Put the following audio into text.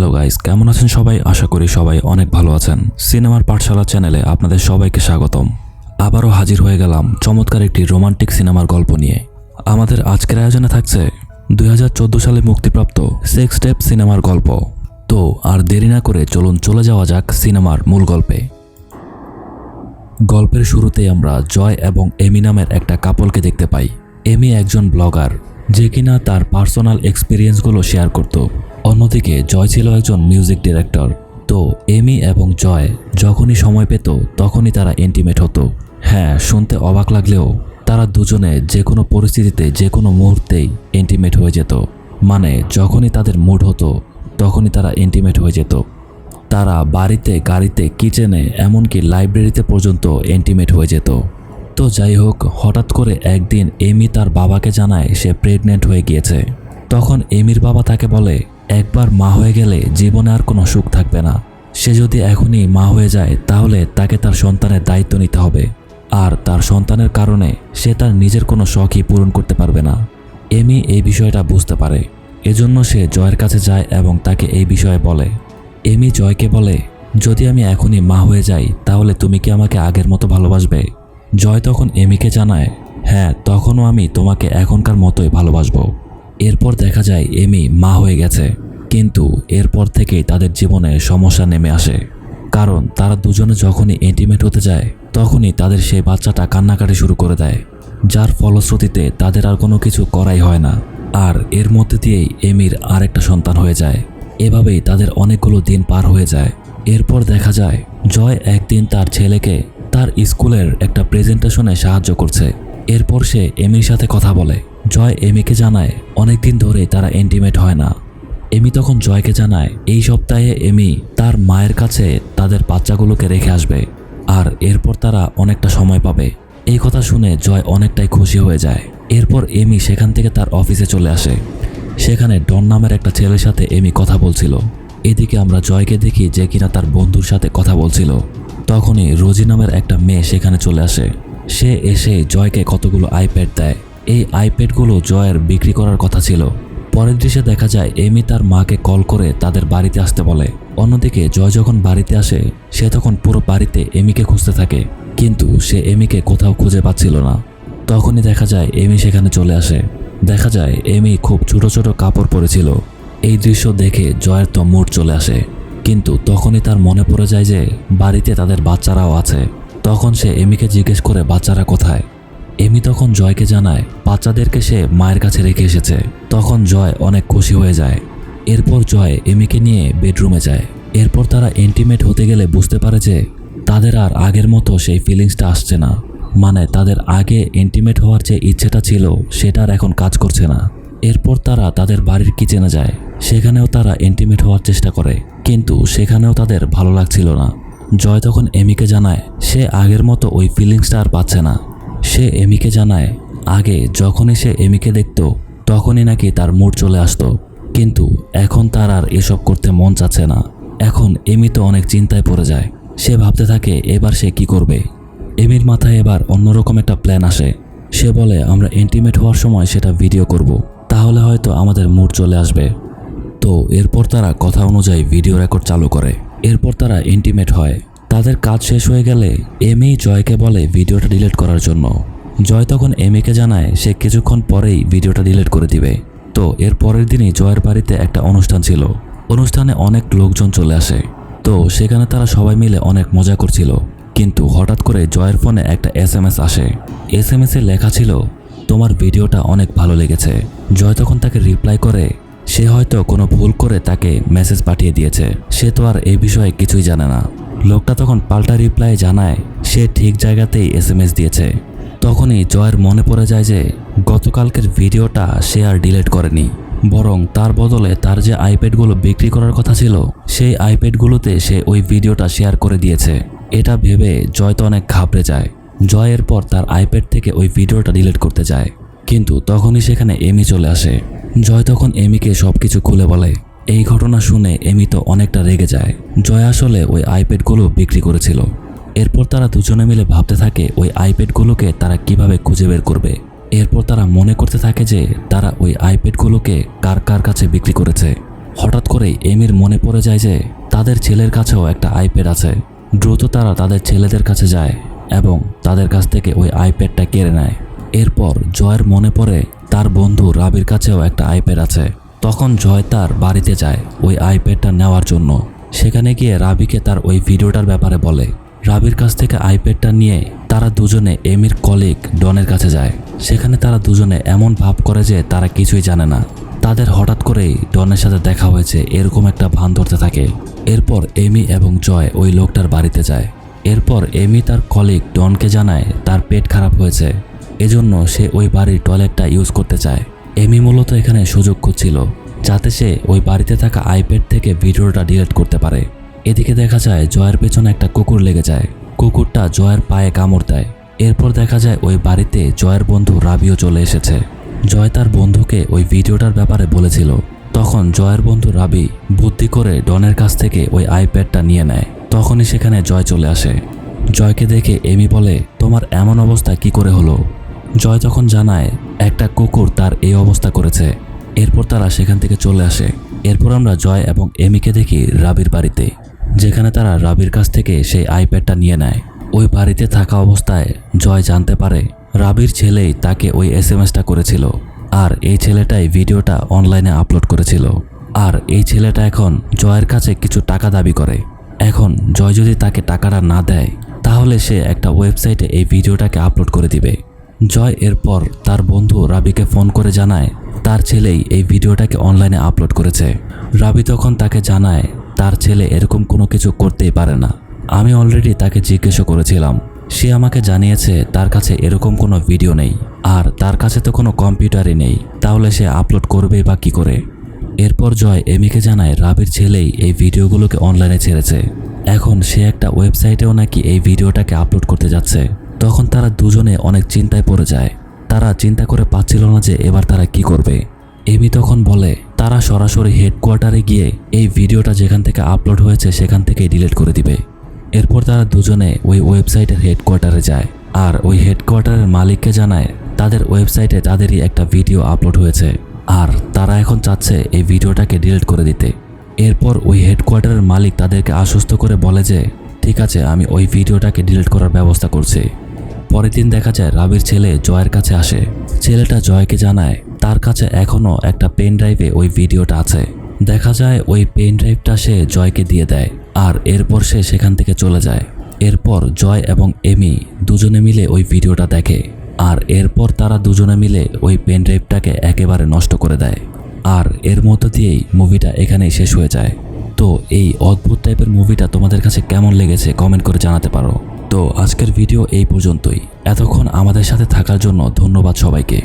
Hello guys কেমন আছেন সবাই? আশা করি সবাই অনেক ভালো আছেন। সিনেমার পাঠশালা চ্যানেলে আপনাদের সবাইকে স্বাগতম। আবারও হাজির হয়ে গেলাম চমৎকার একটি রোমান্টিক সিনেমার গল্প নিয়ে। আমাদের আজকের আয়োজনে থাকছে দুই হাজার চোদ্দ সালে মুক্তিপ্রাপ্ত সেক্স স্টেপ সিনেমার গল্প। তো আর দেরি না করে চলুন চলে যাওয়া যাক সিনেমার মূল গল্পে। গল্পের শুরুতেই আমরা জয় এবং এমি নামের একটা কাপলকে দেখতে পাই। এমি একজন ব্লগার, যে কিনা তার পার্সোনাল এক্সপিরিয়েন্সগুলো শেয়ার করত। অন্যদিকে জয় ছিল একজন মিউজিক ডিরেক্টর তো এমি এবং জয় যখনই সময় পেত, তখনই তারা ইন্টিমেট হতো। হ্যাঁ শুনতে অবাক লাগলেও তারা দুজনে যে কোনো পরিস্থিতিতে যে কোনো মুহূর্তেই ইন্টিমেট হয়ে যেত। মানে যখনই তাদের মুড হতো, তখনই তারা ইন্টিমেট হয়ে যেত। তারা বাড়িতে, গাড়িতে কিচেনে এমনকি লাইব্রেরিতে পর্যন্ত এন্টিমেট হয়ে যেত। তো যাই হোক, হঠাৎ করে একদিন এমি তার বাবাকে জানায় সে প্রেগনেন্ট হয়ে গিয়েছে। তখন এমির বাবা তাকে বলে একবার মা হয়ে গেলে জীবনে আর কোনো সুখ থাকবে না। সে যদি এখনই মা হয়ে যায়, তাহলে তাকে তার সন্তানের দায়িত্ব নিতে হবে। আর তার সন্তানের কারণে সে তার নিজের কোনো শখই পূরণ করতে পারবে না। এমি এই বিষয়টা বুঝতে পারে। এজন্য সে জয়ের কাছে যায় এবং তাকে এই বিষয়ে বলে, এমি জয়কে বলে, যদি আমি এখনই মা হয়ে যাই, তাহলে তুমি কি আমাকে আগের মতো ভালোবাসবে? জয় তখন এমিকে জানায় হ্যাঁ তখনও আমি তোমাকে এখনকার মতোই ভালোবাসবো। এরপর দেখা যায় এমি মা হয়ে গেছে। কিন্তু এরপর থেকেই তাদের জীবনে সমস্যা নেমে আসে। কারণ তারা দুজনে যখনই ইন্টিমেট হতে যায়, তখনই তাদের সেই বাচ্চাটা কান্নাকাটি শুরু করে দেয়। যার ফলশ্রুতিতে তাদের আর কোনো কিছু করাই হয় না। আর এর মধ্যে দিয়েই এমির আরেকটা সন্তান হয়ে যায়। এভাবেই তাদের অনেকগুলো দিন পার হয়ে যায়। এরপর দেখা যায়, জয় একদিন তার ছেলেকে তার স্কুলের একটা প্রেজেন্টেশনে সাহায্য করছে। এরপর সে এমির সাথে কথা বলে। জয় এমিকে জানায়, অনেকদিন ধরেই তারা ইন্টিমেট হয় না। এমি তখন জয়কে জানায়, এই সপ্তাহে এমি তার মায়ের কাছে তাদের বাচ্চাগুলোকে রেখে আসবে, আর এরপর তারা অনেকটা সময় পাবে। এই কথা শুনে জয় অনেকটাই খুশি হয়ে যায়। এরপর এমি সেখান থেকে তার অফিসে চলে আসে। সেখানে ডন নামের একটা ছেলের সাথে এমি কথা বলছিল। এদিকে আমরা জয়কে দেখি যে কিনা তার বন্ধুর সাথে কথা বলছিল। তখনই রোজি নামের একটা মেয়ে সেখানে চলে আসে। সে এসে জয়কে কতগুলো আইপ্যাড দেয়। এই আইপ্যাডগুলো জয়ের বিক্রি করার কথা ছিল। পরের দৃশ্যে দেখা যায়, এমি তার মাকে কল করে তাদের বাড়িতে আসতে বলে। অন্যদিকে, জয় যখন বাড়িতে আসে, সে তখন পুরো বাড়িতে এমিকে খুঁজতে থাকে। কিন্তু সে এমিকে কোথাও খুঁজে পাচ্ছিল না। তখনই দেখা যায়, এমি সেখানে চলে আসে। দেখা যায়, এমি খুব ছোট ছোট কাপড় পরেছিল। এই দৃশ্য দেখে জয়ের তো মুড চলে আসে। কিন্তু তখনই তার মনে পড়ে যায় যে, বাড়িতে তাদের বাচ্চারাও আছে। তখন সে এমিকে জিজ্ঞেস করে, বাচ্চারা কোথায়? এমি তখন জয়কে জানায়, বাচ্চাদেরকে সে মায়ের কাছে রেখে এসেছে। তখন জয় অনেক খুশি হয়ে যায়। এরপর জয় এমিকে নিয়ে বেডরুমে যায়। এরপর তারা ইন্টিমেট হতে গেলে বুঝতে পারে যে তাদের আর আগের মতো সেই ফিলিংসটা আসছে না। মানে তাদের আগে ইন্টিমেট হওয়ার যে ইচ্ছেটা ছিল সেটা আর এখন কাজ করছে না। এরপর তারা তাদের বাড়ির কিচেনে যায়। সেখানেও তারা ইন্টিমেট হওয়ার চেষ্টা করে, কিন্তু সেখানেও তাদের ভালো লাগছিল না। জয় তখন এমিকে জানায়, সে আগের মতো ওই ফিলিংসটা আর পাচ্ছে না। সে এমিকে জানায়, আগে যখনই সে এমিকে দেখত, তখনই নাকি তার মুড চলে আসতো। কিন্তু এখন তার আর এসব করতে মন চাচ্ছে না। এখন এমি তো অনেক চিন্তায় পড়ে যায়। সে ভাবতে থাকে, এবার সে কি করবে? এমির মাথায় এবার অন্যরকম একটা প্ল্যান আসে। সে বলে, আমরা ইন্টিমেট হওয়ার সময় সেটা ভিডিও করব। তাহলে হয়তো আমাদের মুড চলে আসবে। তো এরপর তারা কথা অনুযায়ী ভিডিও রেকর্ড চালু করে। এরপর তারা ইন্টিমেট হয়। তাদের কাজ শেষ হয়ে গেলে এমি জয়কে বলে ভিডিওটা ডিলিট করার জন্য। জয় তখন এমিকে জানায় সে কিছুক্ষণ পরেই ভিডিওটা ডিলিট করে দিবে। তো এর পরের দিনই জয়ের বাড়িতে একটা অনুষ্ঠান ছিল। অনুষ্ঠানে অনেক লোকজন চলে আসে। তো সেখানে তারা সবাই মিলে অনেক মজা করছিল। কিন্তু হঠাৎ করে জয়ের ফোনে একটা এস এম এস আসে। এস এম এসে লেখা ছিল, তোমার ভিডিওটা অনেক ভালো লেগেছে। জয় তখন তাকে রিপ্লাই করে, সে হয়তো কোনো ভুল করে তাকে মেসেজ পাঠিয়ে দিয়েছে। সে তো আর এই বিষয়ে কিছুই জানে না। লোকটা তখন পাল্টা রিপ্লাই জানায়, সে ঠিক জায়গাতেই এস এম এস দিয়েছে। তখনই জয়ের মনে পড়ে যায় যে, গতকালকের ভিডিওটা সে আর ডিলেট করেনি। বরং তার বদলে তার যে আইপ্যাডগুলো বিক্রি করার কথা ছিল, সেই আইপ্যাডগুলোতে সে ওই ভিডিওটা শেয়ার করে দিয়েছে। এটা ভেবে জয় তো অনেক ঘাবড়ে যায়। জয়ের পর তার আইপ্যাড থেকে ওই ভিডিওটা ডিলিট করতে যায়। কিন্তু তখনই সেখানে এমি চলে আসে। জয় তখন এমিকে সব কিছু খুলে বলে এই ঘটনা শুনে এমি তো অনেকটা রেগে যায়। জয় আসলে ওই আইপ্যাডগুলো বিক্রি করেছিল। এরপর তারা দুজনে মিলে ভাবতে থাকে ওই আইপ্যাডগুলোকে তারা কীভাবে খুঁজে বের করবে। এরপর তারা মনে করতে থাকে যে তারা ওই আইপ্যাডগুলোকে কার কার কাছে বিক্রি করেছে। হঠাৎ করেই এমির মনে পড়ে যায় যে তাদের ছেলের কাছেও একটা আইপ্যাড আছে। দ্রুত তারা তাদের ছেলেদের কাছে যায় এবং তাদের কাছ থেকে ওই আইপ্যাডটা কেড়ে নেয়। এরপর জয়ের মনে পড়ে তার বন্ধু রাবির কাছেও একটা আইপ্যাড আছে। তখন জয় তার বাড়িতে যায় ওই আইপ্যাডটা নেওয়ার জন্য। সেখানে গিয়ে রাবিকে তার ওই ভিডিওটার ব্যাপারে বলে। রাবির কাছ থেকে আইপ্যাডটা নিয়ে তারা দুজনে এমির কলিগ ডনের কাছে যায়। সেখানে তারা দুজনে এমন ভাব করে যে তারা কিছুই জানে না। তাদের হঠাৎ করেই ডনের সাথে দেখা হয়েছে এরকম একটা ভান ধরতে থাকে। এরপর এমি এবং জয় ওই লোকটার বাড়িতে যায়। এরপর এমি তার কলিগ ডনকে জানায় তার পেট খারাপ হয়েছে। এজন্য সে ওই বাড়ির টয়লেটটা ইউজ করতে চায়। এমি মূলত এখানে সুযোগ খুঁজছিল, যাতে সে ওই বাড়িতে থাকা আইপ্যাড থেকে ভিডিওটা ডিলিট করতে পারে। এদিকে দেখা যায় জয়ের পেছনে একটা কুকুর লেগে যায়। কুকুরটা জয়ের পায়ে কামড় দেয়। এরপর দেখা যায় ওই বাড়িতে জয়ের বন্ধু রাবিও চলে এসেছে। জয় তার বন্ধুকে ওই ভিডিওটার ব্যাপারে বলেছিল। তখন জয়ের বন্ধু রাবি বুদ্ধি করে ডনের কাছ থেকে ওই আইপ্যাডটা নিয়ে নেয়। তখনই সেখানে জয় চলে আসে। জয়কে দেখে এমি বলে, তোমার এমন অবস্থা কি করে হলো? জয় তখন জানায় একটা কুকুর তার এই অবস্থা করেছে। এরপর তারা সেখান থেকে চলে আসে। এরপর আমরা জয় এবং এমিকে দেখি রাবির বাড়িতে, যেখানে তারা রাবির কাছ থেকে সেই আইপ্যাডটা নিয়ে নেয়। ওই বাড়িতে থাকা অবস্থায় জয় জানতে পারে রাবির ছেলেই তাকে ওই এস এম এসটা করেছিল আর এই ছেলেটাই ভিডিওটা অনলাইনে আপলোড করেছিল। আর এই ছেলেটা এখন জয়ের কাছে কিছু টাকা দাবি করে। এখন জয় যদি তাকে টাকাটা না দেয়, তাহলে সে একটা ওয়েবসাইটে এই ভিডিওটাকে আপলোড করে দিবে। জয় এরপর তার বন্ধু রাবিকে ফোন করে জানায়, তার ছেলেই এই ভিডিওটাকে অনলাইনে আপলোড করেছে। রাবি তখন তাকে জানায়, তার ছেলে এরকম কোনো কিছু করতেই পারে না। আমি অলরেডি তাকে জিজ্ঞেসও করেছিলাম, সে আমাকে জানিয়েছে তার কাছে এরকম কোনো ভিডিও নেই, আর তার কাছে তো কোনো কম্পিউটারই নেই, তাহলে সে আপলোড করবে বা কী করে? এরপর জয় এমিকে জানায়, রাবির ছেলেই এই ভিডিওগুলোকে অনলাইনে ছেড়েছে। এখন সে একটা ওয়েবসাইটেও নাকি এই ভিডিওটাকে আপলোড করতে যাচ্ছে। তখন তারা দুজনে অনেক চিন্তায় পড়ে যায়। তারা চিন্তা করে পাচ্ছিল না যে এবার তারা কি করবে। এমি তখন বলে, তারা সরাসরি হেডকোয়ার্টারে গিয়ে এই ভিডিওটা যেখান থেকে আপলোড হয়েছে সেখান থেকেই ডিলিট করে দিবে। এরপর তারা দুজনে ওই ওয়েবসাইটের হেডকোয়ার্টারে যায় আর ওই হেডকোয়ার্টারের মালিককে জানায়, তাদের ওয়েবসাইটে তাদেরই একটা ভিডিও আপলোড হয়েছে আর তারা এখন চাচ্ছে এই ভিডিওটাকে ডিলিট করে দিতে। এরপর ওই হেডকোয়ার্টারের মালিক তাদেরকে আশ্বস্ত করে বলে যে, ঠিক আছে, আমি ওই ভিডিওটাকে ডিলিট করার ব্যবস্থা করছি। পরের দিন দেখা যায় রাবির ছেলে জয়ের কাছে আসে। ছেলেটা জয়কে জানায়, তার কাছে এখনও একটা পেন ড্রাইভে ওই ভিডিওটা আছে। দেখা যায় ওই পেন ড্রাইভটা সে জয়কে দিয়ে দেয় আর এরপর সে সেখান থেকে চলে যায়। এরপর জয় এবং এমি দুজনে মিলে ওই ভিডিওটা দেখে আর এরপর তারা দুজনে মিলে ওই পেন ড্রাইভটাকে একেবারে নষ্ট করে দেয়। আর এর মধ্য দিয়েই মুভিটা এখানেই শেষ হয়ে যায়। তো এই অদ্ভুত টাইপের মুভিটা তোমাদের কাছে কেমন লেগেছে কমেন্ট করে জানাতে পারো। তো আজকের ভিডিও এই পর্যন্তই। এতক্ষণ আমাদের সাথে থাকার জন্য ধন্যবাদ সবাইকে।